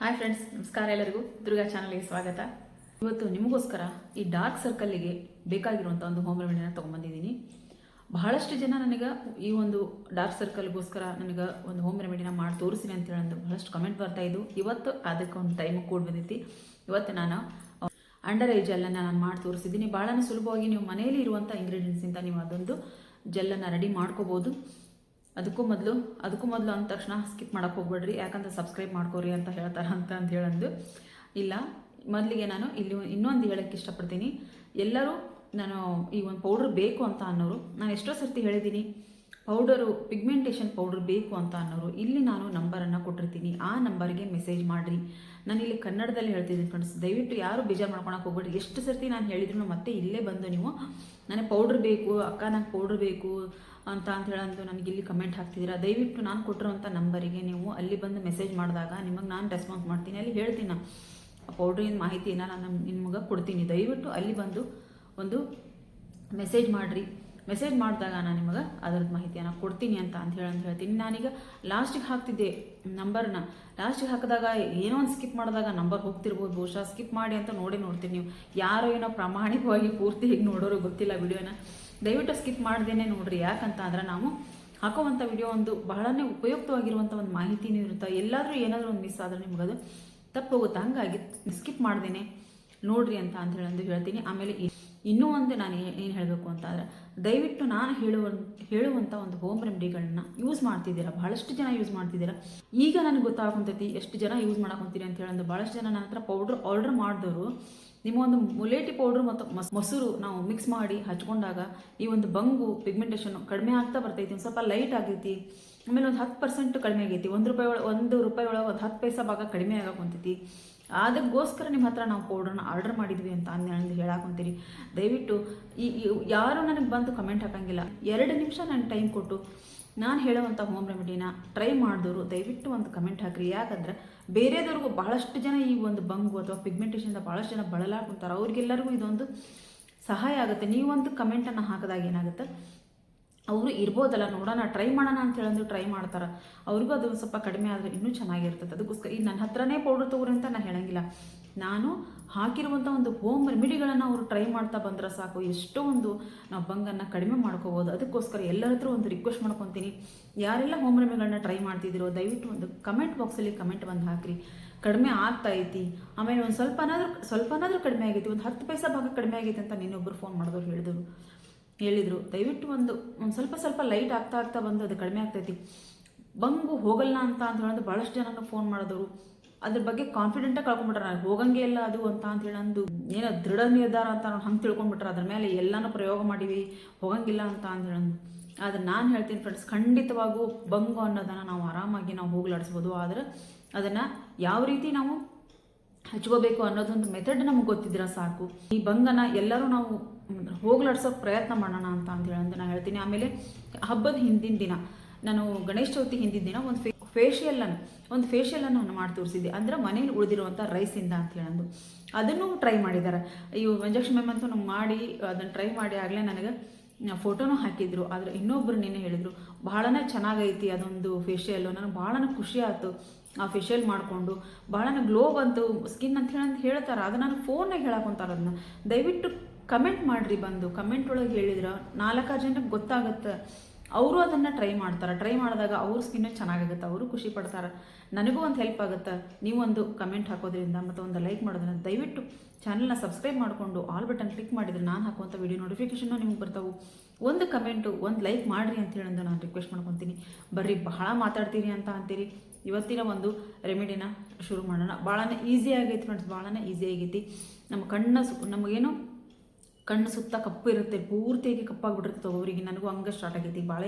Hi friends ನಮಸ್ಕಾರ ಎಲ್ಲರಿಗೂ. ದುರ್ಗಾ ಚಾನಲ್ಗೆ ಸ್ವಾಗತ. ಇವತ್ತು ನಿಮಗೋಸ್ಕರ ಈ ಡಾರ್ಕ್ ಸರ್ಕಲ್ಲಿಗೆ ಬೇಕಾಗಿರುವಂಥ ಒಂದು ಹೋಮ್ ರೆಮಿಡಿನ ತೊಗೊಂಬಂದಿದ್ದೀನಿ ಬಹಳಷ್ಟು ಜನ ನನಗೆ ಈ ಒಂದು ಡಾರ್ಕ್ ಸರ್ಕಲ್ಗೋಸ್ಕರ ನನಗೆ ಒಂದು ಹೋಮ್ ರೆಮಿಡಿನ ಮಾಡಿ ತೋರಿಸಿನಿ ಅಂತ ಹೇಳಂದು ಬಹಳಷ್ಟು ಕಮೆಂಟ್ ಬರ್ತಾ ಇದ್ದು ಇವತ್ತು ಅದಕ್ಕೆ ಒಂದು ಟೈಮ್ ಕೂಡ ಬಂದೈತಿ. ಇವತ್ತು ನಾನು ಅಂಡರ್ ಐ ಜೆಲ್ಲನ್ನು ನಾನು ಮಾಡಿ ತೋರಿಸಿದ್ದೀನಿ. ಭಾಳ ಸುಲಭವಾಗಿ ನೀವು ಮನೆಯಲ್ಲಿ ಇರುವಂಥ ಇಂಗ್ರೀಡಿಯೆಂಟ್ಸಿಂದ ನೀವು ಅದೊಂದು ಜೆಲ್ಲನ್ನು ರೆಡಿ ಮಾಡ್ಕೋಬೋದು. ಅದಕ್ಕೂ ಮೊದಲು ಅದಕ್ಕೂ ಮೊದಲು ಅಂದ ತಕ್ಷಣ ಸ್ಕಿಪ್ ಮಾಡೋಕೆ ಹೋಗ್ಬೇಡ್ರಿ. ಯಾಕಂದ್ರೆ ಸಬ್ಸ್ಕ್ರೈಬ್ ಮಾಡ್ಕೋರಿ ಅಂತ ಹೇಳ್ತಾರೆ ಅಂತ ಅಂತ ಹೇಳಂದು. ಇಲ್ಲ, ಮೊದಲಿಗೆ ನಾನು ಇಲ್ಲಿ ಇನ್ನೊಂದು ಹೇಳಕ್ಕೆ ಇಷ್ಟಪಡ್ತೀನಿ. ಎಲ್ಲರೂ ನಾನು ಈ ಒಂದು ಪೌಡ್ರ್ ಬೇಕು ಅಂತ ಅನ್ನೋರು, ನಾನು ಎಷ್ಟೋ ಸರ್ತಿ ಹೇಳಿದ್ದೀನಿ ಪೌಡರು, ಪಿಗ್ಮೆಂಟೇಷನ್ ಪೌಡರ್ ಬೇಕು ಅಂತ ಅನ್ನೋರು, ಇಲ್ಲಿ ನಾನು ನಂಬರನ್ನು ಕೊಟ್ಟಿರ್ತೀನಿ. ಆ ನಂಬರ್ಗೆ ಮೆಸೇಜ್ ಮಾಡಿರಿ. ನಾನು ಇಲ್ಲಿ ಕನ್ನಡದಲ್ಲಿ ಹೇಳ್ತಿದ್ದೀನಿ ಫ್ರೆಂಡ್ಸ್ ದಯವಿಟ್ಟು ಯಾರು ಬೇಜಾರು ಮಾಡ್ಕೊಳಕ್ಕೆ ಹೋಗ್ಬೇಡಿ. ಎಷ್ಟು ಸರ್ತಿ ನಾನು ಹೇಳಿದ್ರು ಮತ್ತೆ ಇಲ್ಲೇ ಬಂದು ನೀವು, ನನಗೆ ಪೌಡ್ರ್ ಬೇಕು ಅಕ್ಕ ನಂಗೆ ಪೌಡ್ರ್ ಬೇಕು ಅಂತ ಅಂತ ಹೇಳಂದು ನನಗೆ ಇಲ್ಲಿ ಕಮೆಂಟ್ ಹಾಕ್ತಿದ್ದೀರಾ? ದಯವಿಟ್ಟು ನಾನು ಕೊಟ್ಟಿರೋಂಥ ನಂಬರಿಗೆ ನೀವು ಅಲ್ಲಿ ಬಂದು ಮೆಸೇಜ್ ಮಾಡಿದಾಗ ನಿಮಗೆ ನಾನು ರೆಸ್ಪಾನ್ಸ್ ಮಾಡ್ತೀನಿ. ಅಲ್ಲಿ ಹೇಳ್ತೀನಿ ನಾನು ಪೌಡ್ರಿನ ಮಾಹಿತಿನ ನಾನು ನಿಮ್ಗೆ ಕೊಡ್ತೀನಿ. ದಯವಿಟ್ಟು ಅಲ್ಲಿ ಬಂದು ಒಂದು ಮೆಸೇಜ್ ಮಾಡಿರಿ. ಮೆಸೇಜ್ ಮಾಡಿದಾಗ ನಾನು ನಿಮಗೆ ಅದ್ರದ್ದು ಮಾಹಿತಿಯನ್ನು ಕೊಡ್ತೀನಿ ಅಂತ ಅಂತ ಹೇಳಿ ಅಂತ ಹೇಳ್ತೀನಿ. ನಾನೀಗ ಲಾಸ್ಟಿಗೆ ಹಾಕ್ತಿದ್ದೆ ನಂಬರ್ನ ಲಾಸ್ಟಿಗೆ ಹಾಕಿದಾಗ ಏನೋ ಒಂದು ಸ್ಕಿಪ್ ಮಾಡಿದಾಗ ನಂಬರ್ ಹೋಗ್ತಿರ್ಬೋದು. ಬಹುಶಃ ಸ್ಕಿಪ್ ಮಾಡಿ ಅಂತ ನೋಡಿ ನೋಡ್ತೀನಿ ನೀವು. ಯಾರೋ ಏನೋ ಪ್ರಾಮಾಣಿಕವಾಗಿ ಪೂರ್ತಿ ಹೀಗೆ ನೋಡೋರು ಗೊತ್ತಿಲ್ಲ ವಿಡಿಯೋನ. ದಯವಿಟ್ಟು ಸ್ಕಿಪ್ ಮಾಡ್ದೇನೆ ನೋಡ್ರಿ. ಯಾಕಂತ ಅಂದ್ರೆ ನಾವು ಹಾಕೋವಂಥ ವಿಡಿಯೋ ಒಂದು ಬಹಳನೇ ಉಪಯುಕ್ತವಾಗಿರುವಂಥ ಒಂದು ಮಾಹಿತಿನೂ ಇರುತ್ತೆ. ಎಲ್ಲಾದರೂ ಏನಾದರೂ ಒಂದು ಮಿಸ್ ಆದ್ರೆ ನಿಮಗದು ತಪ್ಪು ಹೋಗುತ್ತೆ. ಹಂಗಾಗಿ ಸ್ಕಿಪ್ ಮಾಡ್ದೇನೆ ನೋಡ್ರಿ ಅಂತ ಅಂತ ಹೇಳಂದು ಹೇಳ್ತೀನಿ. ಆಮೇಲೆ ಇನ್ನೂ ಒಂದು ನಾನು ಏನು ಹೇಳಬೇಕು ಅಂತ ಅಂದರೆ ದಯವಿಟ್ಟು ನಾನು ಹೇಳುವ ಹೇಳುವಂಥ ಒಂದು ಹೋಮ್ ರೆಮಿಡಿಗಳನ್ನ ಯೂಸ್ ಮಾಡ್ತಿದ್ದೀರಾ? ಭಾಳಷ್ಟು ಜನ ಯೂಸ್ ಮಾಡ್ತಿದ್ದೀರಾ? ಈಗ ನನಗೆ ಗೊತ್ತಾಗುವಂತೈತಿ ಎಷ್ಟು ಜನ ಯೂಸ್ ಮಾಡಕೊಂತೀರಿ ಅಂತ ಹೇಳಂದು. ಭಾಳಷ್ಟು ಜನ ನನ್ನ ಹತ್ರ ಪೌಡ್ರ್ ಆರ್ಡರ್ ಮಾಡಿದವರು. ನಿಮ್ಮ ಒಂದು ಮುಲೇಟಿ ಪೌಡ್ರ್ ಮತ್ತು ಮಸ್, ಮೊಸರು ನಾವು ಮಿಕ್ಸ್ ಮಾಡಿ ಹಚ್ಕೊಂಡಾಗ ಈ ಒಂದು ಬಂಗು ಪಿಗ್ಮೆಂಟೇಷನ್ ಕಡಿಮೆ ಆಗ್ತಾ ಬರ್ತೈತಿ, ಒಂದು ಸ್ವಲ್ಪ ಲೈಟ್ ಆಗೈತಿ. ಆಮೇಲೆ ಒಂದು ಹತ್ತು ಪರ್ಸೆಂಟ್ ಕಡಿಮೆ ಆಗೈತಿ. ಒಂದು ರೂಪಾಯಿ ಒಳಗೆ ಒಂದು ರೂಪಾಯಿ ಒಳಗೆ ಒಂದು ಹತ್ತು ಪೈಸಾ ಭಾಗ ಕಡಿಮೆ ಆಗಕೊಂತೈತಿ. ಅದಕ್ಕೋಸ್ಕರ ನಿಮ್ಮ ಹತ್ರ ನಾವು ಪೌಡ್ರನ್ನ ಆರ್ಡರ್ ಮಾಡಿದ್ವಿ ಅಂತ ಅಂದು ಹೇಳಾಕೊಂತೀರಿ. ದಯವಿಟ್ಟು ಈ ಯಾರು ನನಗೆ ಬಂದು ಕಮೆಂಟ್ ಹಾಕಂಗಿಲ್ಲ. ಎರಡು ನಿಮಿಷ ನಾನು ಟೈಮ್ ಕೊಟ್ಟು ನಾನು ಹೇಳುವಂಥ ಹೋಮ್ ರೆಮಿಡಿನ ಟ್ರೈ ಮಾಡಿದವರು ದಯವಿಟ್ಟು ಒಂದು ಕಮೆಂಟ್ ಹಾಕ್ರಿ. ಯಾಕಂದ್ರೆ ಬೇರೆದವ್ರಿಗೂ ಬಹಳಷ್ಟು ಜನ ಈ ಒಂದು ಬಂಗು ಅಥವಾ ಪಿಗ್ಮೆಂಟೇಷನ್ದ ಭಾಳಷ್ಟು ಜನ ಬಳಲಾಡ್ಕೊಂತಾರೆ ಅವ್ರಿಗೆಲ್ಲರಿಗೂ ಇದೊಂದು ಸಹಾಯ ಆಗುತ್ತೆ. ನೀವೊಂದು ಕಮೆಂಟನ್ನು ಹಾಕಿದಾಗ ಏನಾಗುತ್ತೆ? ಅವರು ಇರ್ಬೋದಲ್ಲ, ನೋಡೋಣ ಟ್ರೈ ಮಾಡೋಣ ಅಂತ ಹೇಳಂದು ಟ್ರೈ ಮಾಡ್ತಾರೆ. ಅವ್ರಿಗೂ ಅದು ಸ್ವಲ್ಪ ಕಡಿಮೆ ಆದರೆ ಇನ್ನೂ ಚೆನ್ನಾಗಿರ್ತದೆ. ಅದಕ್ಕೋಸ್ಕರ ಈ ನನ್ನ ಹತ್ರನೇ ಪೌಡರ್ ತಗೋರಿ ಅಂತ ನಾನು ಹೇಳಂಗಿಲ್ಲ. ನಾನು ಹಾಕಿರುವಂಥ ಒಂದು ಹೋಮ್ ರೆಮಿಡಿಗಳನ್ನು ಅವರು ಟ್ರೈ ಮಾಡ್ತಾ ಬಂದ್ರೆ ಸಾಕು. ಎಷ್ಟೋ ಒಂದು ನಾವು ಬಂಗನ್ನು ಕಡಿಮೆ ಮಾಡ್ಕೋಬೋದು. ಅದಕ್ಕೋಸ್ಕರ ಎಲ್ಲರ ಹತ್ರ ಒಂದು ರಿಕ್ವೆಸ್ಟ್ ಮಾಡ್ಕೊತೀನಿ. ಯಾರೆಲ್ಲ ಹೋಮ್ ರೆಮಿಡಿಗಳನ್ನ ಟ್ರೈ ಮಾಡ್ತಿದ್ದೀರೋ, ದಯವಿಟ್ಟು ಒಂದು ಕಮೆಂಟ್ ಬಾಕ್ಸಲ್ಲಿ ಕಮೆಂಟ್ ಬಂದು ಹಾಕಿರಿ. ಕಡಿಮೆ ಆಗ್ತಾ ಐತಿ. ಆಮೇಲೆ ಒಂದು ಸ್ವಲ್ಪನಾದ್ರೂ, ಸ್ವಲ್ಪನಾದರೂ ಕಡಿಮೆ ಆಗೈತಿ. ಒಂದು ಹತ್ತು ಪೈಸಾ ಭಾಗ ಕಡಿಮೆ ಆಗೈತೆ ಅಂತ ನಿನ್ನೊಬ್ಬರು ಫೋನ್ ಮಾಡಿದವ್ರು ಹೇಳಿದ್ರು. ಹೇಳಿದರು, ದಯವಿಟ್ಟು ಒಂದು ಒಂದು ಸ್ವಲ್ಪ ಸ್ವಲ್ಪ ಲೈಟ್ ಆಗ್ತಾ ಆಗ್ತಾ ಬಂದು ಅದು ಕಡಿಮೆ ಆಗ್ತೈತಿ. ಬಂಗು ಹೋಗಲ್ಲ ಅಂತ ಅಂತ ಹೇಳೋದು ಭಾಳಷ್ಟು ಜನ ಫೋನ್ ಮಾಡಿದವರು. ಅದ್ರ ಬಗ್ಗೆ ಕಾನ್ಫಿಡೆಂಟಾಗಿ ಕಳ್ಕೊಂಡ್ಬಿಟ್ರೆ. ನಾನು ಹೋಗಂಗೆ ಇಲ್ಲ ಅದು ಅಂತ ಅಂತ ಹೇಳಂದು ಏನೋ ದೃಢ ನಿರ್ಧಾರ ಅಂತ ನಾವು ಹಂಗೆ ತಿಳ್ಕೊಂಡ್ಬಿಟ್ರೆ. ಅದ್ರ ಮೇಲೆ ಎಲ್ಲನೂ ಪ್ರಯೋಗ ಮಾಡಿವಿ, ಹೋಗಂಗಿಲ್ಲ ಅಂತ ಅಂತ ಹೇಳಂದು. ಆದ್ರೆ ನಾನು ಹೇಳ್ತೀನಿ ಫ್ರೆಂಡ್ಸ್ ಖಂಡಿತವಾಗೂ ಬಂಗು ಅನ್ನೋದನ್ನು ನಾವು ಆರಾಮಾಗಿ ನಾವು ಹೋಗ್ಲಾಡಿಸ್ಬೋದು. ಆದರೆ ಅದನ್ನು ಯಾವ ರೀತಿ ನಾವು ಹಚ್ಕೋಬೇಕು ಅನ್ನೋದೊಂದು ಮೆಥಡ್ ನಮ್ಗೆ ಗೊತ್ತಿದ್ರೆ ಸಾಕು? ಈ ಬಂಗನ ಎಲ್ಲರೂ ನಾವು ಹೋಗ್ಲಾಡ್ಸೋಕೆ ಪ್ರಯತ್ನ ಮಾಡೋಣ ಅಂತ ಅಂತ ಹೇಳಿ ಅಂತ ನಾನು ಹೇಳ್ತೀನಿ. ಆಮೇಲೆ ಹಬ್ಬದ ಹಿಂದಿನ ದಿನ, ನಾನು ಗಣೇಶ ಚೌತಿ ಹಿಂದಿನ ದಿನ ಒಂದು ಫೇ ಫೇಶಿಯಲನ್ನು ಒಂದು ಫೇಶಿಯಲನ್ನು ನಾನು ಮಾಡಿ ತೋರಿಸಿದ್ದೆ. ಅಂದರೆ ಮನೇಲಿ ಉಳಿದಿರುವಂಥ ರೈಸಿಂದ ಅಂತ ಹೇಳಂದು. ಅದನ್ನು ಟ್ರೈ ಮಾಡಿದ್ದಾರೆ. ಇವು ಮಂಜಕ್ಷ ಮ್ಯಾಮ್ ಅಂತೂ ಮಾಡಿ, ಅದನ್ನು ಟ್ರೈ ಮಾಡಿ ಆಗಲೇ ನನಗೆ ಫೋಟೋನು ಹಾಕಿದ್ರು. ಆದರೆ ಇನ್ನೊಬ್ಬರು ನಿನ್ನೆ ಹೇಳಿದರು ಭಾಳನೇ ಚೆನ್ನಾಗೈತಿ ಅದೊಂದು ಫೇಶಿಯಲ್ಲು ನನಗೆ ಭಾಳನೇ ಖುಷಿ ಆಯ್ತು. ಆ ಫೇಶಿಯಲ್ ಮಾಡಿಕೊಂಡು ಭಾಳ ಗ್ಲೋ ಬಂತು ಸ್ಕಿನ್ ಅಂತ ಹೇಳಿ ಅಂತ ಹೇಳ್ತಾರೆ. ಅದು ನಾನು ಫೋನ್ನಾಗ ಹೇಳಕೊಂತಾರೆ ಅದನ್ನ. ದಯವಿಟ್ಟು ಕಮೆಂಟ್ ಮಾಡಿರಿ ಬಂದು. ಕಮೆಂಟ್ ಒಳಗೆ ಹೇಳಿದ್ರೆ ನಾಲ್ಕಾರು ಜನಕ್ಕೆ ಗೊತ್ತಾಗುತ್ತೆ. ಅವರು ಅದನ್ನು ಟ್ರೈ ಮಾಡ್ತಾರೆ. ಟ್ರೈ ಮಾಡಿದಾಗ ಅವ್ರ ಸ್ಕಿನ್ನು ಚೆನ್ನಾಗಾಗುತ್ತೆ. ಅವರು ಖುಷಿ ಪಡ್ತಾರೆ. ನನಗೂ ಒಂದು ಹೆಲ್ಪ್ ಆಗುತ್ತೆ. ನೀವು ಒಂದು ಕಮೆಂಟ್ ಹಾಕೋದ್ರಿಂದ ಮತ್ತು ಒಂದು ಲೈಕ್ ಮಾಡೋದ್ರಿಂದ ದಯವಿಟ್ಟು ಚಾನಲ್ನ ಸಬ್ಸ್ಕ್ರೈಬ್ ಮಾಡಿಕೊಂಡು ಆಲ್ ಬಟನ್ ಕ್ಲಿಕ್ ಮಾಡಿದರೆ ನಾನು ಹಾಕುವಂಥ ವಿಡಿಯೋ ನೋಟಿಫಿಕೇಷನ್ನು ನಿಮ್ಗೆ ಬರ್ತಾವೆ. ಒಂದು ಕಮೆಂಟು ಒಂದು ಲೈಕ್ ಮಾಡಿರಿ ಅಂತ ಹೇಳಿದ್ರೆ ನಾನು ರಿಕ್ವೆಸ್ಟ್ ಮಾಡ್ಕೊತೀನಿ. ಬರ್ರಿ, ಬಹಳ ಮಾತಾಡ್ತೀರಿ ಅಂತ ಅಂತೀರಿ. ಇವತ್ತಿನ ಒಂದು ರೆಮಿಡಿನ ಶುರು ಮಾಡೋಣ. ಭಾಳನೇ ಈಸಿ ಆಗೈತಿ ಫ್ರೆಂಡ್ಸ್ ಭಾಳನೇ ಈಸಿ ಆಗೈತಿ. ನಮ್ಮ ಕಣ್ಣ ಸು ನಮಗೇನು ಕಣ್ಣು ಸುತ್ತ ಕಪ್ಪು ಇರುತ್ತೆ ಪೂರ್ತಿಯಾಗಿ ಕಪ್ಪಾಗ್ಬಿಟ್ಟಿರ್ತವೆ ಅವರಿಗೆ. ನನಗೂ ಹಂಗೆ ಸ್ಟಾರ್ಟ್ ಆಗೈತಿ. ಭಾಳ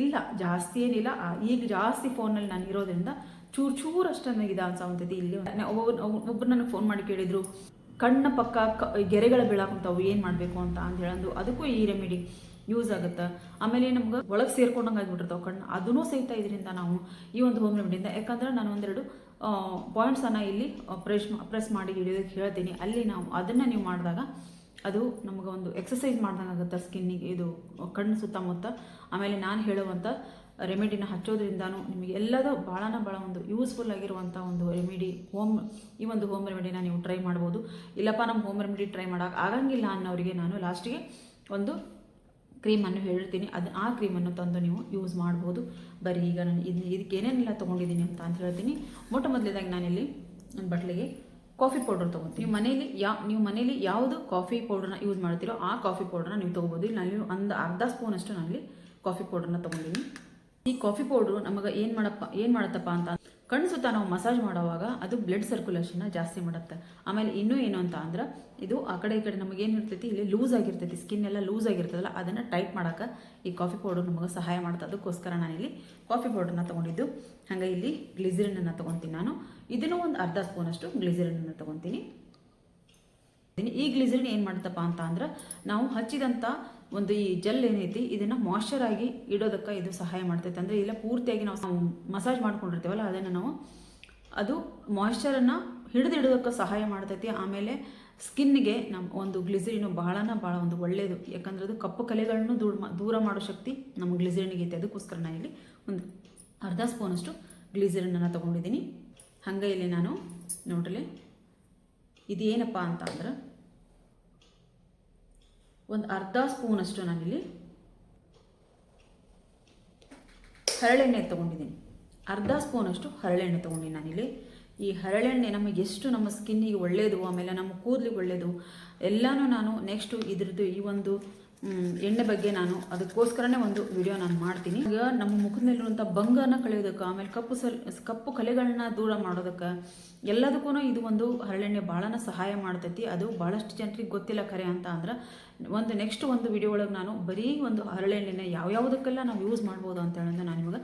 ಇಲ್ಲ, ಜಾಸ್ತಿ ಏನಿಲ್ಲ. ಈಗ ಜಾಸ್ತಿ ಫೋನಲ್ಲಿ ನಾನು ಇರೋದ್ರಿಂದ ಚೂರು ಚೂರು ಅಷ್ಟು ನನಗೆ ಅನ್ಸಾವಂತೈತಿ ಇಲ್ಲಿ. ಒಬ್ಬೊಬ್ಬ ಒಬ್ಬರು ನನಗೆ ಫೋನ್ ಮಾಡಿ ಕೇಳಿದರು, ಕಣ್ಣ ಪಕ್ಕ ಕ, ಗೆರೆಗಳು ಬೀಳಾಕುಂತಾವು, ಏನು ಮಾಡಬೇಕು ಅಂತ ಅಂತ ಹೇಳಂದು ಅದಕ್ಕೂ ಈ ರೆಮಿಡಿ ಯೂಸ್ ಆಗುತ್ತೆ. ಆಮೇಲೆ ನಮ್ಗೆ, ಒಳಗೆ ಸೇರ್ಕೊಂಡಂಗೆ ಆಗಿಬಿಟ್ಟಿರ್ತಾವೆ ಕಣ್ಣು. ಅದನ್ನೂ ಸಹಿತ ಇದರಿಂದ ನಾವು ಈ ಒಂದು ಹೋಮ್ ರೆಮಿಡಿಯಿಂದ ಯಾಕಂದ್ರೆ ನಾನು ಒಂದೆರಡು ಪಾಯಿಂಟ್ಸನ್ನು ಇಲ್ಲಿ ಪ್ರೆಸ್ ಪ್ರೆಸ್ ಮಾಡಿ ಹಿಡಿಯೋದಕ್ಕೆ ಹೇಳ್ತೀನಿ. ಅಲ್ಲಿ ನಾವು ಅದನ್ನು ನೀವು ಮಾಡಿದಾಗ ಅದು ನಮಗೆ ಒಂದು ಎಕ್ಸಸೈಸ್ ಮಾಡ್ದಂಗೆ ಆಗುತ್ತೆ ಸ್ಕಿನ್ನಿಗೆ ಇದು ಕಣ್ಣು ಸುತ್ತಮುತ್ತ. ಆಮೇಲೆ ನಾನು ಹೇಳುವಂಥ ರೆಮಿಡಿನ ಹಚ್ಚೋದ್ರಿಂದನೂ ನಿಮಗೆ ಎಲ್ಲದೂ ಭಾಳನ ಭಾಳ ಒಂದು ಯೂಸ್ಫುಲ್ ಆಗಿರುವಂಥ ಒಂದು ರೆಮಿಡಿ ಹೋಮ್ ಈ ಒಂದು ಹೋಮ್ ರೆಮಿಡಿನ ನೀವು ಟ್ರೈ ಮಾಡ್ಬೋದು. ಇಲ್ಲಪ್ಪ ನಮ್ಮ ಹೋಮ್ ರೆಮಿಡಿ ಟ್ರೈ ಮಾಡೋಕೆ ಆಗಂಗಿಲ್ಲ ಅನ್ನೋರಿಗೆ ನಾನು ಲಾಸ್ಟಿಗೆ ಒಂದು ಕ್ರೀಮನ್ನು ಹೇಳಿರ್ತೀನಿ ಅದು ಆ ಕ್ರೀಮನ್ನು ತಂದು ನೀವು ಯೂಸ್ ಮಾಡ್ಬೋದು. ಬರೀ ಈಗ ನಾನು ಇದು, ಇದಕ್ಕೆ ಏನೇನೆಲ್ಲ ತೊಗೊಂಡಿದ್ದೀನಿ ಅಂತ ಅಂತ ಹೇಳ್ತೀನಿ. ಮೊಟ್ಟ ಮೊದಲೇದಾಗಿ ನಾನಿಲ್ಲಿ ನನ್ನ ಬಟ್ಲಿಗೆ ಕಾಫಿ ಪೌಡರ್ ತೊಗೊತೀವಿ. ನೀವು ಮನೇಲಿ ಯಾ, ನೀವು ಮನೇಲಿ ಯಾವುದು ಕಾಫಿ ಪೌಡರ್ನ ಯೂಸ್ ಮಾಡ್ತೀರೋ ಆ ಕಾಫಿ ಪೌಡರ್ನ ನೀವು ತೊಗೋಬೋದು. ಇಲ್ಲಿ ನಾನು ಒಂದು ಅರ್ಧ ಸ್ಪೂನಷ್ಟು ನಾನು ಕಾಫಿ ಪೌಡರ್ನ ತೊಗೊಂಡಿದ್ದೀನಿ ಈ ಕಾಫಿ ಪೌಡ್ರು ನಮಗೆ ಏನು ಮಾಡಪ್ಪ, ಏನು ಮಾಡತ್ತಪ್ಪ ಅಂತ ಕಣ್ಣು ಸುತ್ತ ನಾವು ಮಸಾಜ್ ಮಾಡುವಾಗ ಅದು ಬ್ಲಡ್ ಸರ್ಕ್ಯುಲೇಷನ್ನ ಜಾಸ್ತಿ ಮಾಡುತ್ತೆ. ಆಮೇಲೆ ಇನ್ನೂ ಏನು ಅಂತ ಅಂದ್ರೆ, ಇದು ಆ ಕಡೆ ಈ ಕಡೆ ನಮಗೆ ಏನು ಇರ್ತೈತಿ, ಇಲ್ಲಿ ಲೂಸ್ ಆಗಿರ್ತೈತಿ ಸ್ಕಿನ್ ಎಲ್ಲ ಲೂಸ್ ಆಗಿರ್ತದಲ್ಲ, ಅದನ್ನು ಟೈಟ್ ಮಾಡೋಕೆ ಈ ಕಾಫಿ ಪೌಡರ್ ನಮಗೆ ಸಹಾಯ ಮಾಡುತ್ತೆ. ಅದಕ್ಕೋಸ್ಕರ ನಾನಿಲ್ಲಿ ಕಾಫಿ ಪೌಡರ್ನ ತೊಗೊಂಡಿದ್ದು. ಹಾಗೆ ಇಲ್ಲಿ ಗ್ಲಿಸರಿನನ್ನು ತೊಗೊತೀನಿ ನಾನು. ಇದನ್ನು ಒಂದು ಅರ್ಧ ಸ್ಪೂನಷ್ಟು ಗ್ಲಿಸರಿನನ್ನು ತೊಗೊತೀನಿ. ಈ ಗ್ಲಿಸರಿನ್ ಏನು ಮಾಡುತ್ತಪ್ಪ ಅಂತ ಅಂದ್ರೆ ನಾವು ಹಚ್ಚಿದಂಥ ಒಂದು ಈ ಜೆಲ್ ಏನೈತಿ, ಇದನ್ನು ಮಾಯ್ಚರ್ ಆಗಿ ಇಡೋದಕ್ಕೆ ಇದು ಸಹಾಯ ಮಾಡ್ತೈತೆ. ಅಂದರೆ ಇಲ್ಲ ಪೂರ್ತಿಯಾಗಿ ನಾವು ಮಸಾಜ್ ಮಾಡ್ಕೊಂಡಿರ್ತೀವಲ್ಲ, ಅದನ್ನು ನಾವು ಅದು ಮಾಯ್ಶ್ಚರನ್ನು ಹಿಡಿದಿಡೋದಕ್ಕೆ ಸಹಾಯ ಮಾಡ್ತೈತಿ. ಆಮೇಲೆ ಸ್ಕಿನ್ಗೆ ನಮ್ಮ ಒಂದು ಗ್ಲಿಸರಿನು ಬಹಳನ ಭಾಳ ಒಂದು ಒಳ್ಳೆಯದು ಯಾಕಂದ್ರೆ ಅದು ಕಪ್ಪು ಕಲೆಗಳನ್ನು ದೂರ ದೂರ ಮಾಡೋ ಶಕ್ತಿ ನಮ್ಮ ಗ್ಲಿಸರಿನಿಗೆ ಐತೆ. ಅದಕ್ಕೋಸ್ಕರ ನಾನು ಇಲ್ಲಿ ಒಂದು ಅರ್ಧ ಸ್ಪೂನಷ್ಟು ಗ್ಲಿಸರಿನನ್ನು ತೊಗೊಂಡಿದ್ದೀನಿ. ಹಂಗೆ ಇಲ್ಲಿ ನಾನು ನೋಡ್ರಿ ಇದು ಏನಪ್ಪ ಅಂತ ಅಂದ್ರೆ ಒಂದು ಅರ್ಧ ಸ್ಪೂನಷ್ಟು ನಾನಿಲ್ಲಿ ಹರಳೆಣ್ಣೆ ತೊಗೊಂಡಿದ್ದೀನಿ. ಅರ್ಧ ಸ್ಪೂನಷ್ಟು ಹರಳೆಣ್ಣೆ ತೊಗೊಂಡಿನಿ ನಾನಿಲ್ಲಿ. ಈ ಹರಳೆಣ್ಣೆ ನಮಗೆ ಎಷ್ಟು ನಮ್ಮ ಸ್ಕಿನ್ನಿಗೆ ಒಳ್ಳೆಯದು ಆಮೇಲೆ ನಮ್ಮ ಕೂದಲಿಗೆ ಒಳ್ಳೆಯದು ಎಲ್ಲನೂ ನಾನು ನೆಕ್ಸ್ಟು ಇದ್ರದ್ದು ಈ ಒಂದು ಎಣ್ಣೆ ಬಗ್ಗೆ ನಾನು ಅದಕ್ಕೋಸ್ಕರನೇ ಒಂದು ವಿಡಿಯೋ ನಾನು ಮಾಡ್ತೀನಿ. ಈಗ ನಮ್ಮ ಮುಖದಲ್ಲಿರುವಂಥ ಬಂಗನ ಕಳೆಯೋದಕ್ಕೆ, ಆಮೇಲೆ ಕಪ್ಪು ಸಲ್, ಕಪ್ಪು ಕಲೆಗಳನ್ನ ದೂರ ಮಾಡೋದಕ್ಕೆ ಎಲ್ಲದಕ್ಕೂ ಇದು ಒಂದು ಹರಳೆಣ್ಣೆ ಭಾಳನ ಸಹಾಯ ಮಾಡ್ತೈತಿ. ಅದು ಭಾಳಷ್ಟು ಜನರಿಗೆ ಗೊತ್ತಿಲ್ಲ ಖರೆ ಅಂತ ಅಂದ್ರೆ ಒಂದು ನೆಕ್ಸ್ಟ್ ಒಂದು ವಿಡಿಯೋ ಒಳಗೆ ನಾನು ಬರೀ ಒಂದು ಹರಳೆಣ್ಣೆನ ಯಾವ್ಯಾವುದಕ್ಕೆಲ್ಲ ನಾವು ಯೂಸ್ ಮಾಡ್ಬೋದು ಅಂತ ಹೇಳೋದು ನಾನು ನಿಮಗೆ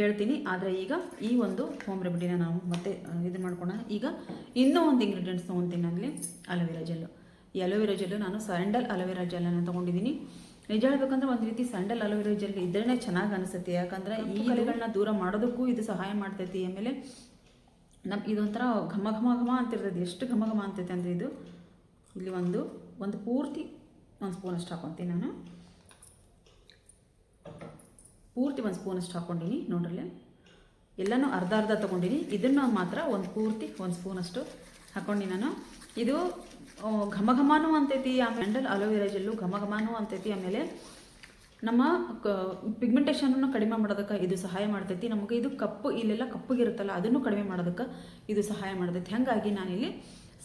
ಹೇಳ್ತೀನಿ. ಆದರೆ ಈಗ ಈ ಒಂದು ಹೋಮ್ ರೆಮಿಡಿನ ನಾವು ಮತ್ತೆ ಇದು ಮಾಡ್ಕೊಳ್ಳೋಣ ಈಗ ಇನ್ನೂ ಒಂದು ಇಂಗ್ರೀಡಿಯೆಂಟ್ಸ್ ತೊಗೊತೀನಿ ಅಲ್ಲಿ ಅಲೋವೆರಾ ಜೆಲ್ಲು ಈ ಅಲೋವೆರಾ ಜೆಲ್ಲು ನಾನು ಸ್ಯಾಂಡಲ್ ಅಲೋವೆರಾ ಜೆಲ್ಲನ್ನು ತೊಗೊಂಡಿದ್ದೀನಿ. ನಿಜ ಹೇಳ್ಬೇಕಂದ್ರೆ ಒಂದು ರೀತಿ ಸ್ಯಾಂಡಲ್ ಅಲೋವೆರಾ ಜೆಲ್ ಇದ್ರೇ ಚೆನ್ನಾಗಿ ಅನಿಸುತ್ತೆ. ಯಾಕಂದ್ರೆ ಈ ಕಲೆಗಳನ್ನ ದೂರ ಮಾಡೋದಕ್ಕೂ ಇದು ಸಹಾಯ ಮಾಡ್ತೈತಿ ಆಮೇಲೆ ನಮ್ಮ ಇದೊಂಥರ ಘಮ ಘಮ ಘಮ ಅಂತಿರ್ತೈತಿ. ಎಷ್ಟು ಘಮ ಘಮ ಅಂತೈತೆ ಅಂದರೆ ಇದು. ಇಲ್ಲಿ ಒಂದು ಒಂದು ಪೂರ್ತಿ ಒಂದು ಸ್ಪೂನಷ್ಟು ಹಾಕೊತೀನಿ ನಾನು. ಪೂರ್ತಿ ಒಂದು ಸ್ಪೂನಷ್ಟು ಹಾಕ್ಕೊಂಡಿನಿ ನೋಡ್ರಲ್ಲೇ. ಎಲ್ಲನೂ ಅರ್ಧ ಅರ್ಧ ತೊಗೊಂಡಿನಿ. ಇದನ್ನು ಮಾತ್ರ ಒಂದು ಪೂರ್ತಿ ಒಂದು ಸ್ಪೂನಷ್ಟು ಹಾಕ್ಕೊಂಡು ನಾನು. ಇದು ಘಮ ಘಮಾನು ಅಂತೈತಿ, ಆಮೇಲೆ ಹ್ಯಾಂಡಲ್ ಅಲೋವೆರಾ ಜೆಲ್ಲು ಘಮ ಘಮಾನು ಅಂತೈತಿ, ಆಮೇಲೆ ನಮ್ಮ ಪಿಗ್ಮೆಂಟೇಷನನ್ನು ಕಡಿಮೆ ಮಾಡೋದಕ್ಕೆ ಇದು ಸಹಾಯ ಮಾಡ್ತೈತಿ. ನಮಗೆ ಇದು ಕಪ್ಪು, ಇಲ್ಲೆಲ್ಲ ಕಪ್ಪಗಿರುತ್ತಲ್ಲ, ಅದನ್ನು ಕಡಿಮೆ ಮಾಡೋದಕ್ಕೆ ಇದು ಸಹಾಯ ಮಾಡ್ತೈತಿ. ಹಾಗಾಗಿ ನಾನಿಲ್ಲಿ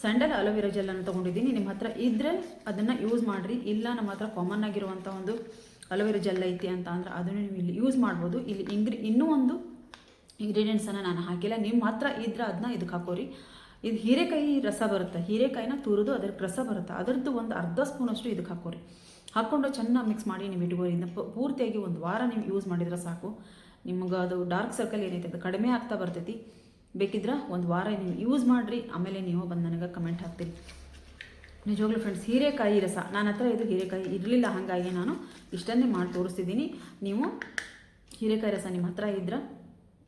ಸ್ಯಾಂಡಲ್ ಅಲೋವೆರಾ ಜೆಲ್ಲನ್ನು ತೊಗೊಂಡಿದ್ದೀನಿ. ನಿಮ್ಮ ಹತ್ರ ಇದ್ದರೆ ಅದನ್ನು ಯೂಸ್ ಮಾಡಿರಿ. ಇಲ್ಲ ನಮ್ಮ ಹತ್ರ ಕಾಮನ್ ಆಗಿರುವಂಥ ಒಂದು ಅಲೋವೆರಾ ಜೆಲ್ ಐತಿ ಅಂತ ಅಂದ್ರೆ ಅದನ್ನು ನೀವು ಇಲ್ಲಿ ಯೂಸ್ ಮಾಡ್ಬೋದು. ಇಲ್ಲಿ ಇಂಗ್ರಿ ಇನ್ನೂ ಒಂದು ಇಂಗ್ರೀಡಿಯೆಂಟ್ಸನ್ನು ನಾನು ಹಾಕಿಲ್ಲ. ನಿಮ್ಮ ಹತ್ರ ಇದ್ರೆ ಅದನ್ನ ಇದಕ್ಕೆ ಹಾಕೋರಿ. ಇದು ಹೀರೆಕಾಯಿ ರಸ ಬರುತ್ತೆ. ಹೀರೆಕಾಯಿನ ತುರಿದು ಅದಕ್ಕೆ ರಸ ಬರುತ್ತೆ. ಅದರದ್ದು ಒಂದು ಅರ್ಧ ಸ್ಪೂನಷ್ಟು ಇದಕ್ಕೆ ಹಾಕೋರಿ ಹಾಕ್ಕೊಂಡು ಚೆನ್ನಾಗಿ ಮಿಕ್ಸ್ ಮಾಡಿ ನೀವು ಇಟ್ಕೋರಿ. ಪೂರ್ತಿಯಾಗಿ ಒಂದು ವಾರ ನೀವು ಯೂಸ್ ಮಾಡಿದ್ರೆ ಸಾಕು. ನಿಮ್ಗೆ ಅದು ಡಾರ್ಕ್ ಸರ್ಕಲ್ ಏನೈತೆ, ಅದು ಕಡಿಮೆ ಆಗ್ತಾ ಬರ್ತೈತಿ. ಬೇಕಿದ್ರೆ ಒಂದು ವಾರ ನೀವು ಯೂಸ್ ಮಾಡಿರಿ. ಆಮೇಲೆ ನೀವು ಬಂದು ನನಗೆ ಕಮೆಂಟ್ ಹಾಕ್ತೀರಿ. ನಿಜವಾಗ್ಲೂ ಫ್ರೆಂಡ್ಸ್ ಹೀರೆಕಾಯಿ ರಸ. ನನ್ನ ಹತ್ರ ಇದು ಹೀರೆಕಾಯಿ ಇರಲಿಲ್ಲ, ಹಾಗಾಗಿ ನಾನು ಇಷ್ಟನ್ನೇ ಮಾಡಿ ತೋರಿಸ್ತಿದ್ದೀನಿ. ನೀವು ಹೀರೆಕಾಯಿ ರಸ ನಿಮ್ಮ ಹತ್ರ ಇದ್ರೆ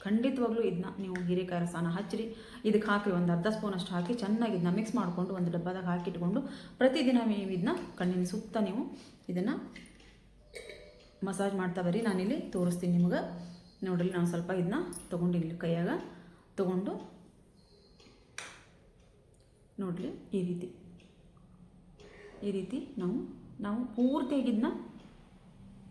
ಖಂಡಿತವಾಗ್ಲೂ ಇದನ್ನ ನೀವು ಹೀರೆಕಾಯಿ ರಸನ ಹಚ್ಚಿರಿ. ಇದಕ್ಕೆ ಹಾಕಿ ಒಂದು ಅರ್ಧ ಸ್ಪೂನ್ ಅಷ್ಟು ಹಾಕಿ ಚೆನ್ನಾಗಿ ಇದನ್ನ ಮಿಕ್ಸ್ ಮಾಡಿಕೊಂಡು ಒಂದು ಡಬ್ಬದಾಗ ಹಾಕಿಟ್ಕೊಂಡು ಪ್ರತಿದಿನ ನೀವು ಇದನ್ನ ಕಣ್ಣಿನ ಸುತ್ತ ನೀವು ಇದನ್ನು ಮಸಾಜ್ ಮಾಡ್ತಾ ಬರ್ರಿ ನಾನಿಲ್ಲಿ ತೋರಿಸ್ತೀನಿ ನಿಮಗೆ. ನೋಡ್ರಿ, ನಾನು ಸ್ವಲ್ಪ ಇದನ್ನ ತೊಗೊಂಡು ಇಲ್ಲಿ ಕೈಯಾಗ. ತೊಗೊಂಡು ನೋಡ್ರಿ ಈ ರೀತಿ. ಈ ರೀತಿ ನಾವು ನಾವು ಪೂರ್ತಿಯಾಗಿ ಇದನ್ನ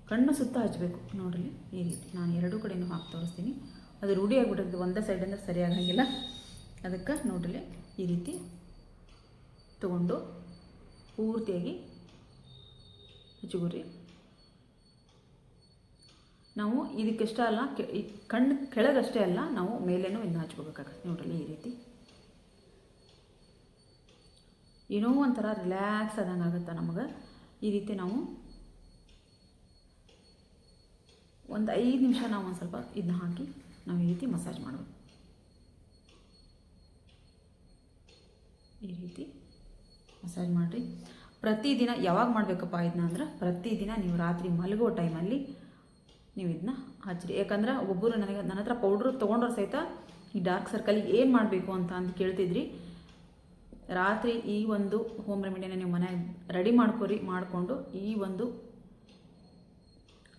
ಕಣ್ಣು ಸುತ್ತ ಹಚ್ಚಬೇಕು ನೋಡ್ರಿ, ಈ ರೀತಿ. ನಾನು ಎರಡೂ ಕಡೆಯೂ ಹಾಕಿ ತೋರಿಸ್ತೀನಿ. ಅದು ರೂಢಿ ಆಗಿಬಿಟ್ಟಿದ್ದು ಒಂದೇ ಸೈಡ್ ಅಂದ್ರೆ ಸರಿಯಾಗಂಗಿಲ್ಲ ಅದಕ್ಕೆ ನೋಡಲಿ ಈ ರೀತಿ ತಗೊಂಡು ಪೂರ್ತಿಯಾಗಿ ಹಚ್ಚಿಗೋರಿ ನಾವು ಇದಕ್ಕೆಷ್ಟೇ ಅಲ್ಲ, ಕೆ- ಕಣ್ಣು ಕೆಳಗಷ್ಟೇ ಅಲ್ಲ, ನಾವು ಮೇಲೇನೂ ಇನ್ನು ಹಚ್ಕೋಬೇಕಾಗತ್ತೆ. ನೋಡ್ರಿ ಈ ರೀತಿ. ಏನೋ ಒಂಥರ ರಿಲ್ಯಾಕ್ಸ್ ಆದಂಗೆ ಆಗುತ್ತೆ ನಮಗೆ. ಈ ರೀತಿ ನಾವು ಒಂದು ಐದು ನಿಮಿಷ ನಾವು ಒಂದು ಸ್ವಲ್ಪ ಇದನ್ನ ಹಾಕಿ ನಾವು ಈ ರೀತಿ ಮಸಾಜ್ ಮಾಡೋದು ಈ ರೀತಿ ಮಸಾಜ್ ಮಾಡಿರಿ. ಪ್ರತಿದಿನ ಯಾವಾಗ ಮಾಡಬೇಕಪ್ಪ ಇದನ್ನ ಅಂದ್ರೆ ಪ್ರತಿದಿನ ನೀವು ರಾತ್ರಿ ಮಲಗೋ ಟೈಮಲ್ಲಿ ನೀವು ಇದನ್ನ ಹಚ್ಚಿರಿ ಯಾಕಂದ್ರೆ ಒಬ್ಬರು ನನಗೆ ನನ್ನ ಹತ್ರ ಪೌಡ್ರ್ ತೊಗೊಂಡ್ರೆ ಸಹಿತ ಈ ಡಾರ್ಕ್ ಸರ್ಕಲಿಗೆ ಏನು ಮಾಡಬೇಕು ಅಂತ ಅಂದು ಕೇಳ್ತಿದ್ರಿ. ರಾತ್ರಿ ಈ ಒಂದು ಹೋಮ್ ರೆಮಿಡಿನ ನೀವು ಮನೆಯಾಗ ರೆಡಿ ಮಾಡ್ಕೊರಿ, ಮಾಡಿಕೊಂಡು ಈ ಒಂದು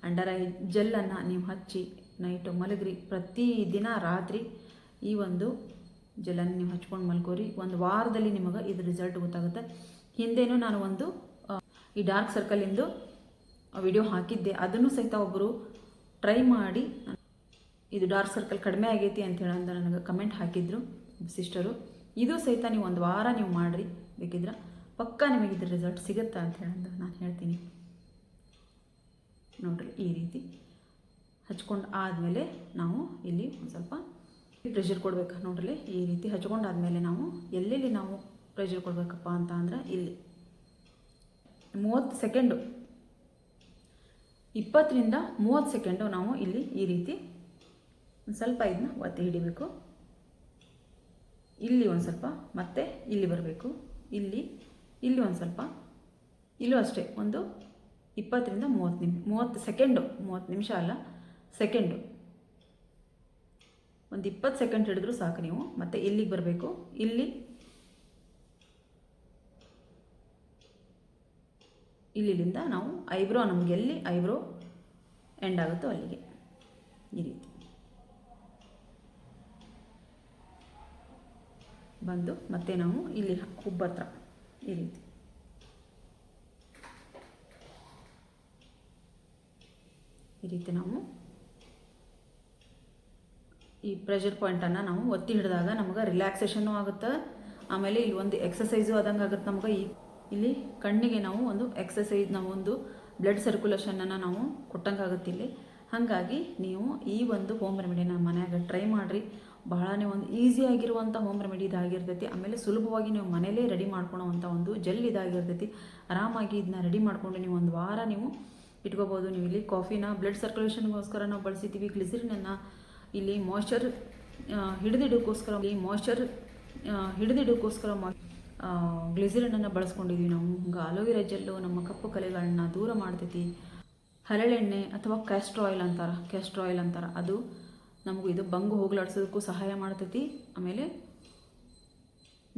ಅಂಡರ್ ಐ ಜೆಲ್ಲನ್ನು ನೀವು ಹಚ್ಚಿ ನೈಟು ಮಲಗ್ರಿ. ಪ್ರತಿ ದಿನ ರಾತ್ರಿ ಈ ಒಂದು ಜೆಲನ್ನು ನೀವು ಹಚ್ಕೊಂಡು ಮಲ್ಕೋರಿ. ಒಂದು ವಾರದಲ್ಲಿ ನಿಮಗೆ ಇದು ರಿಸಲ್ಟ್ ಗೊತ್ತಾಗುತ್ತೆ. ಹಿಂದೇನು ನಾನು ಒಂದು ಈ ಡಾರ್ಕ್ ಸರ್ಕಲಿಂದು ವಿಡಿಯೋ ಹಾಕಿದ್ದೆ. ಅದನ್ನು ಸಹಿತ ಒಬ್ಬರು ಟ್ರೈ ಮಾಡಿ ಇದು ಡಾರ್ಕ್ ಸರ್ಕಲ್ ಕಡಿಮೆ ಆಗೈತಿ ಅಂತ ಹೇಳಿ ಅಂತ ನನಗೆ ಕಮೆಂಟ್ ಹಾಕಿದ್ರು ಸಿಸ್ಟರು ಇದು ಸಹಿತ ನೀವು ಒಂದು ವಾರ ನೀವು ಮಾಡಿರಿ ಬೇಕಿದ್ರೆ. ಪಕ್ಕ ನಿಮಗೆ ಇದ್ರ ರಿಸಲ್ಟ್ ಸಿಗುತ್ತಾ ಅಂತ ಹೇಳಂದು ನಾನು ಹೇಳ್ತೀನಿ. ನೋಡ್ರಿ ಈ ರೀತಿ. ಹಚ್ಕೊಂಡು ಆದಮೇಲೆ ನಾವು ಇಲ್ಲಿ ಒಂದು ಸ್ವಲ್ಪ ಪ್ರೆಷರ್ ಕೊಡಬೇಕು. ನೋಡ್ರಿ ಈ ರೀತಿ ಹಚ್ಕೊಂಡಾದ್ಮೇಲೆ ನಾವು ಎಲ್ಲೆಲ್ಲಿ ನಾವು ಪ್ರೆಷರ್ ಕೊಡಬೇಕಪ್ಪ ಅಂತ ಅಂದ್ರೆ ಇಲ್ಲಿ. ಮೂವತ್ತು ಸೆಕೆಂಡು ಇಪ್ಪತ್ತರಿಂದ ಮೂವತ್ತು ಸೆಕೆಂಡು ನಾವು ಇಲ್ಲಿ ಈ ರೀತಿ ಒಂದು ಸ್ವಲ್ಪ ಇದನ್ನ ಒತ್ತಿ ಹಿಡಿಬೇಕು. ಇಲ್ಲಿ ಒಂದು ಸ್ವಲ್ಪ ಮತ್ತೆ ಇಲ್ಲಿ ಬರಬೇಕು. ಇಲ್ಲಿ ಇಲ್ಲಿ ಒಂದು ಸ್ವಲ್ಪ. ಇಲ್ಲೂ ಅಷ್ಟೇ ಒಂದು ಇಪ್ಪತ್ತರಿಂದ ಮೂವತ್ತು ನಿಮಿಷ ಮೂವತ್ತು ಸೆಕೆಂಡು ಮೂವತ್ತು ನಿಮಿಷ ಅಲ್ಲ. ಸೆಕೆಂಡು ಒಂದು ಇಪ್ಪತ್ತು ಸೆಕೆಂಡ್ ಹಿಡಿದ್ರು ಸಾಕು ನೀವು. ಮತ್ತೆ ಇಲ್ಲಿಗೆ ಬರಬೇಕು. ಇಲ್ಲಿ. ಇಲ್ಲಿಂದ ನಾವು ಐಬ್ರೋ, ನಮಗೆ ಎಲ್ಲಿ ಐಬ್ರೋ ಎಂಡ್ ಆಗುತ್ತೋ ಅಲ್ಲಿಗೆ. ಈ ರೀತಿ. ಬಂದು ಮತ್ತೆ ನಾವು ಇಲ್ಲಿ ಹುಬ್ಬತ್ರ ಈ ರೀತಿ. ಈ ರೀತಿ ನಾವು ಈ ಪ್ರೆಷರ್ ಪಾಯಿಂಟನ್ನು ನಾವು ಒತ್ತಿ ಹಿಡಿದಾಗ ನಮಗೆ ರಿಲ್ಯಾಕ್ಸೇಷನ್ನು ಆಗುತ್ತೆ. ಆಮೇಲೆ ಇಲ್ಲಿ ಒಂದು ಎಕ್ಸಸೈಸು ಆದಂಗೆ ಆಗುತ್ತೆ ನಮಗೆ. ಈ ಇಲ್ಲಿ ಕಣ್ಣಿಗೆ ನಾವು ಒಂದು ಎಕ್ಸಸೈಸ್ ನಾವು ಒಂದು ಬ್ಲಡ್ ಸರ್ಕ್ಯುಲೇಷನನ್ನು ನಾವು ಕೊಟ್ಟಂಗೆ ಆಗುತ್ತೆ ಇಲ್ಲಿ. ಹಾಗಾಗಿ ನೀವು ಈ ಒಂದು ಹೋಮ್ ರೆಮಿಡಿನ ಮನೆಯಾಗ ಟ್ರೈ ಮಾಡಿರಿ. ಬಹಳನೇ ಒಂದು ಈಸಿಯಾಗಿರುವಂಥ ಹೋಮ್ ರೆಮಿಡಿ ಇದಾಗಿರ್ತೈತಿ. ಆಮೇಲೆ ಸುಲಭವಾಗಿ ನೀವು ಮನೇಲೇ ರೆಡಿ ಮಾಡ್ಕೊಳೋವಂಥ ಒಂದು ಜೆಲ್ ಇದಾಗಿರ್ತೈತಿ. ಆರಾಮಾಗಿ ಇದನ್ನ ರೆಡಿ ಮಾಡ್ಕೊಂಡು ನೀವು ಒಂದು ವಾರ ನೀವು ಇಟ್ಕೋಬೋದು. ನೀವು ಇಲ್ಲಿ ಕಾಫಿನ ಬ್ಲಡ್ ಸರ್ಕ್ಯುಲೇಷನ್ಗೋಸ್ಕರ ನಾವು ಬಳಸಿದ್ದೀವಿ ಗ್ಲಿಸರಿನನ್ನು ಇಲ್ಲಿ ಮಾಯ್ಚರ್ ಹಿಡಿದಿಡೋಕ್ಕೋಸ್ಕರ ಈ ಮಾಯ್ಚರ್ ಹಿಡಿದಿಡೋಕ್ಕೋಸ್ಕರ ಗ್ಲಿಸರಿನನ್ನು ಬಳಸ್ಕೊಂಡಿದ್ದೀವಿ ನಾವು. ಹಂಗೆ ಅಲೋವೆರಾ ಜೆಲ್ಲು ನಮ್ಮ ಕಪ್ಪು ಕಲೆಗಳನ್ನ ದೂರ ಮಾಡ್ತೈತಿ. ಹರಳೆಣ್ಣೆ ಅಥವಾ ಕ್ಯಾಸ್ಟ್ರ್ ಆಯಿಲ್ ಅಂತಾರೆ ಕ್ಯಾಸ್ಟ್ರ್ ಆಯಿಲ್ ಅಂತಾರೆ. ಅದು ನಮಗೂ ಇದು ಬಂಗು ಹೋಗ್ಲಾಡ್ಸೋದಕ್ಕೂ ಸಹಾಯ ಮಾಡ್ತೈತಿ. ಆಮೇಲೆ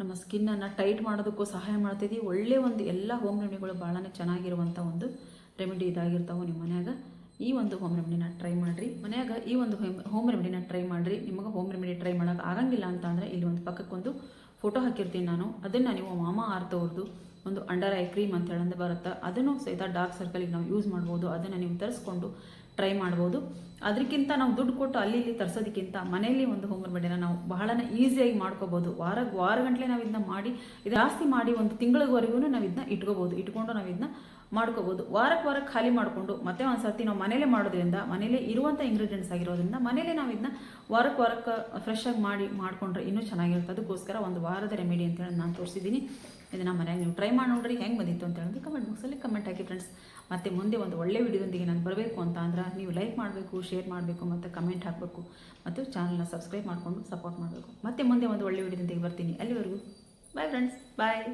ನಮ್ಮ ಸ್ಕಿನ್ನನ್ನು ಟೈಟ್ ಮಾಡೋದಕ್ಕೂ ಸಹಾಯ ಮಾಡ್ತೈತಿ. ಒಳ್ಳೆಯ ಒಂದು ಎಲ್ಲ ಹೋಮ್ ರೆಮಿಡಿಗಳು ಭಾಳನೇ ಚೆನ್ನಾಗಿರುವಂಥ ಒಂದು ರೆಮಿಡಿ ಇದಾಗಿರ್ತಾವೆ ನಿಮ್ಮ ಮನ್ಯಾಗ. ಈ ಒಂದು ಹೋಮ್ ರೆಮಿಡಿನ ಟ್ರೈ ಮಾಡಿರಿ. ಮನೆಯಾಗ ಈ ಒಂದು ಹೋಮ್ ರೆಮಿಡಿನ ಟ್ರೈ ಮಾಡಿರಿ. ನಿಮಗೆ ಹೋಮ್ ರೆಮಿಡಿ ಟ್ರೈ ಮಾಡೋಕೆ ಆಗಂಗಿಲ್ಲ ಅಂತ ಅಂದರೆ ಇಲ್ಲಿ ಒಂದು ಪಕ್ಕಕ್ಕೊಂದು ಫೋಟೋ ಹಾಕಿರ್ತೀನಿ ನಾನು. ಅದನ್ನು ನೀವು ಮಾಮ ಆರ್ತವ್ರದ್ದು ಒಂದು ಅಂಡರ್ ಐ ಕ್ರೀಮ್ ಅಂತ ಹೇಳಂದು ಬರುತ್ತೆ. ಅದನ್ನು ಸಹಿತ ಡಾರ್ಕ್ ಸರ್ಕಲಿಗೆ ನಾವು ಯೂಸ್ ಮಾಡ್ಬೋದು. ಅದನ್ನು ನೀವು ತರಿಸ್ಕೊಂಡು ಟ್ರೈ ಮಾಡ್ಬೋದು. ಅದಕ್ಕಿಂತ ನಾವು ದುಡ್ಡು ಕೊಟ್ಟು ಅಲ್ಲಿ ಇಲ್ಲಿ ತರಿಸೋದಕ್ಕಿಂತ ಮನೆಯಲ್ಲಿ ಒಂದು ಹೋಮ್ ರೆಮಿಡಿನ ನಾವು ಬಹಳನೇ ಈಸಿಯಾಗಿ ಮಾಡ್ಕೋಬೋದು. ವಾರ ವಾರ ಗಂಟಲೆ ನಾವು ಇದನ್ನ ಮಾಡಿ, ಜಾಸ್ತಿ ಮಾಡಿ ಒಂದು ತಿಂಗಳವರೆಗೂ ನಾವು ಇದನ್ನ ಇಟ್ಕೋಬೋದು. ಇಟ್ಕೊಂಡು ನಾವು ಇದನ್ನ ಮಾಡ್ಕೋಬೋದು. ವಾರಕ್ಕೆ ವಾರಕ್ಕೆ ಖಾಲಿ ಮಾಡಿಕೊಂಡು ಮತ್ತೆ ಒಂದು ಸರ್ತಿ ನಾವು ಮನೇಲೇ ಮಾಡೋದ್ರಿಂದ, ಮನೇಲೇ ಇರುವಂಥ ಇಂಗ್ರೀಡಿಯೆಂಟ್ಸ್ ಆಗಿರೋದ್ರಿಂದ ಮನೇಲೇ ನಾವು ಇದನ್ನ ವಾರಕ್ಕೆ ವಾರಕ್ಕೆ ಫ್ರೆಶ್ ಆಗಿ ಮಾಡಿ ಮಾಡಿಕೊಂಡ್ರೆ ಇನ್ನೂ ಚೆನ್ನಾಗಿರುತ್ತೆ. ಅದಕ್ಕೋಸ್ಕರ ಒಂದು ವಾರದ ರೆಮಿಡಿ ಅಂತ ಹೇಳಿ ನಾನು ತೋರಿಸಿದ್ದೀನಿ. ಇದನ್ನು ಮನೆಯಾಗ ನೀವು ಟ್ರೈ ಮಾಡಿ ನೋಡ್ರಿ ಹೆಂಗೆ ಬಂದಿತ್ತು ಅಂತ ಹೇಳಿದ್ರೆ ಕಮೆಂಟ್ ಬಾಕ್ಸಲ್ಲಿ ಕಮೆಂಟ್ ಹಾಕಿ ಫ್ರೆಂಡ್ಸ್ ಮತ್ತೆ ಮುಂದೆ ಒಂದು ಒಳ್ಳೆ ವಿಡಿಯೋದೊಂದಿಗೆ ನಾನು ಬರಬೇಕು ಅಂತ ಅಂದ್ರೆ ನೀವು ಲೈಕ್ ಮಾಡಬೇಕು ಶೇರ್ ಮಾಡಬೇಕು ಮತ್ತು ಕಮೆಂಟ್ ಹಾಕಬೇಕು. ಮತ್ತು ಚಾನಲ್ನ ಸಬ್ಸ್ಕ್ರೈಬ್ ಮಾಡಿಕೊಂಡು ಸಪೋರ್ಟ್ ಮಾಡಬೇಕು. ಮತ್ತೆ ಮುಂದೆ ಒಂದು ಒಳ್ಳೆ ವಿಡಿಯೋದೊಂದಿಗೆ ಬರ್ತೀನಿ. ಅಲ್ಲಿವರೆಗೂ ಬಾಯ್ ಫ್ರೆಂಡ್ಸ್ ಬಾಯ್